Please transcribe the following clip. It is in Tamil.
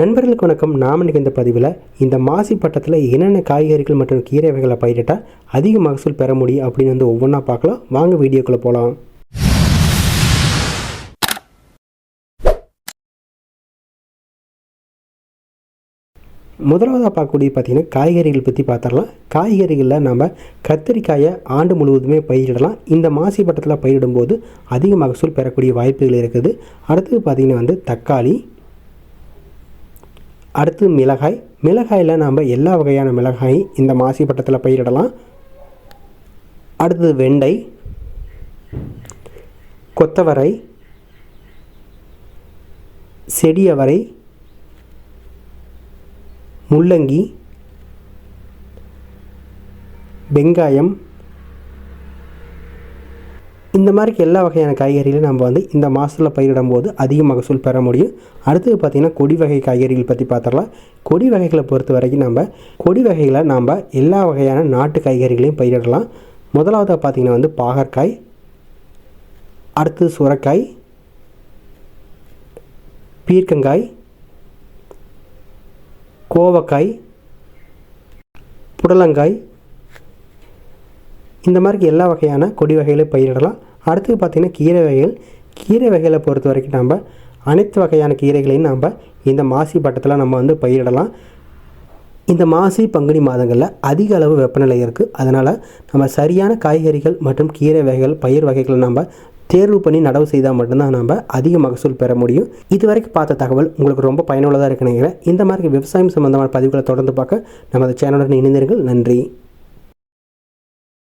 நண்பர்களுக்கு வணக்கம். நாம் இன்னைக்கு இந்த பதிவில் இந்த மாசி பட்டத்தில் என்னென்ன காய்கறிகள் மற்றும் கீரை வகைகளை பயிரிட்டால் அதிக மகசூல் பெற முடியும் அப்படின்னு வந்து ஒவ்வொன்றா பார்க்கலாம். வாங்க வீடியோக்குள்ளே போகலாம் முதலாவதாக பார்க்கக்கூடிய பார்த்திங்கன்னா காய்கறிகள் பற்றி பார்த்துடலாம். காய்கறிகளில் நம்ம கத்திரிக்காயை ஆண்டு முழுவதுமே பயிரிடலாம். இந்த மாசி பட்டத்தில் பயிரிடும்போது அதிக மகசூல் பெறக்கூடிய வாய்ப்புகள் இருக்குது. அடுத்தது பார்த்திங்கன்னா வந்து தக்காளி அடுத்து மிளகாய். மிளகாயில் நாம் எல்லா வகையான மிளகாய் இந்த மாசி பட்டத்தில் பயிரிடலாம். அடுத்தது வெண்டை. கொத்தவரை. செடியவரை முள்ளங்கி. வெங்காயம். இந்த மாதிரி எல்லா வகையான காய்கறிகளையும் நம்ம வந்து இந்த மாதத்தில் பயிரிடும் போது அதிக மகசூல் பெற முடியும். அடுத்தது பார்த்திங்கன்னா கொடி வகை காய்கறிகள் பற்றி பார்த்துடலாம் கொடி வகைகளை பொறுத்த வரைக்கும் நம்ம கொடி வகைகளை நாம் எல்லா வகையான நாட்டு காய்கறிகளையும் பயிரிடலாம். முதலாவதாக பார்த்திங்கன்னா வந்து பாகற்காய் அடுத்தது சுரக்காய் பீர்க்கங்காய் கோவக்காய் புடலங்காய். இந்த மாதிரி எல்லா வகையான கொடி வகைகளையும் பயிரிடலாம். அடுத்தது பார்த்திங்கன்னா கீரை வகைகள். கீரை வகைகளை பொறுத்த வரைக்கும் நம்ம அனைத்து வகையான கீரைகளையும் நம்ம இந்த மாசி பட்டத்தில் நம்ம வந்து பயிரிடலாம். இந்த மாசி பங்குனி மாதங்களில் அதிக அளவு வெப்பநிலை இருக்குது அதனால் நம்ம சரியான காய்கறிகள் மற்றும் கீரை வகைகள் பயிர் வகைகளை நம்ம தேர்வு பண்ணி நடவு செய்தால் மட்டும்தான் நம்ம அதிக மகசூல் பெற முடியும். இது வரைக்கும் பார்த்த தகவல் உங்களுக்கு ரொம்ப பயனுள்ளதாக இருக்குன்னு நினைக்கிறேன். இந்த மாதிரி விவசாயம் சம்பந்தமான பதிவுகளை தொடர்ந்து பார்க்க நமது சேனலுடன் இணைந்தீர்கள் நன்றி.